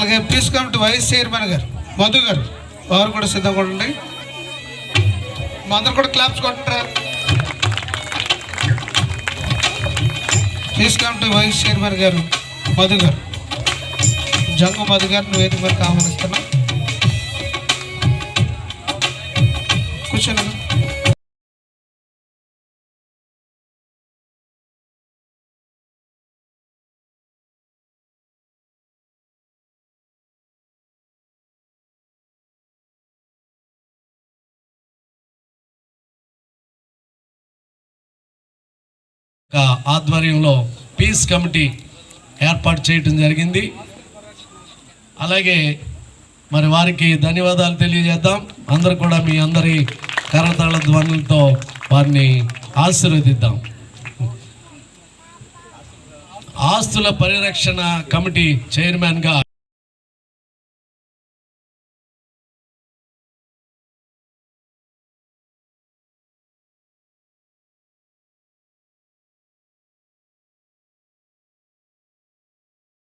అలాగే peace committee vice chairman గారు మధు గారు. వారు కూడా సిద్ధంగా ఉండండి. మా అందరు కూడా క్లాప్స్ కొట్టారు? పీస్ కమిటీ వైస్ చైర్మన్ గారు మధు గారు. జంగు మధు గారిని వేదిక మీద ఆహ్వానిస్తున్నాం కూర్చోండి. ఆధ్వర్యంలో పీస్ కమిటీ ఏర్పాటు చేయటం జరిగింది. అలాగే మరి వారికి ధన్యవాదాలు తెలియజేద్దాం. అందరూ కూడా మీ అందరి కరతాళ ధ్వనులతో వారిని ఆశీర్వదిద్దాం. ఆస్తుల పరిరక్షణ కమిటీ చైర్మన్గా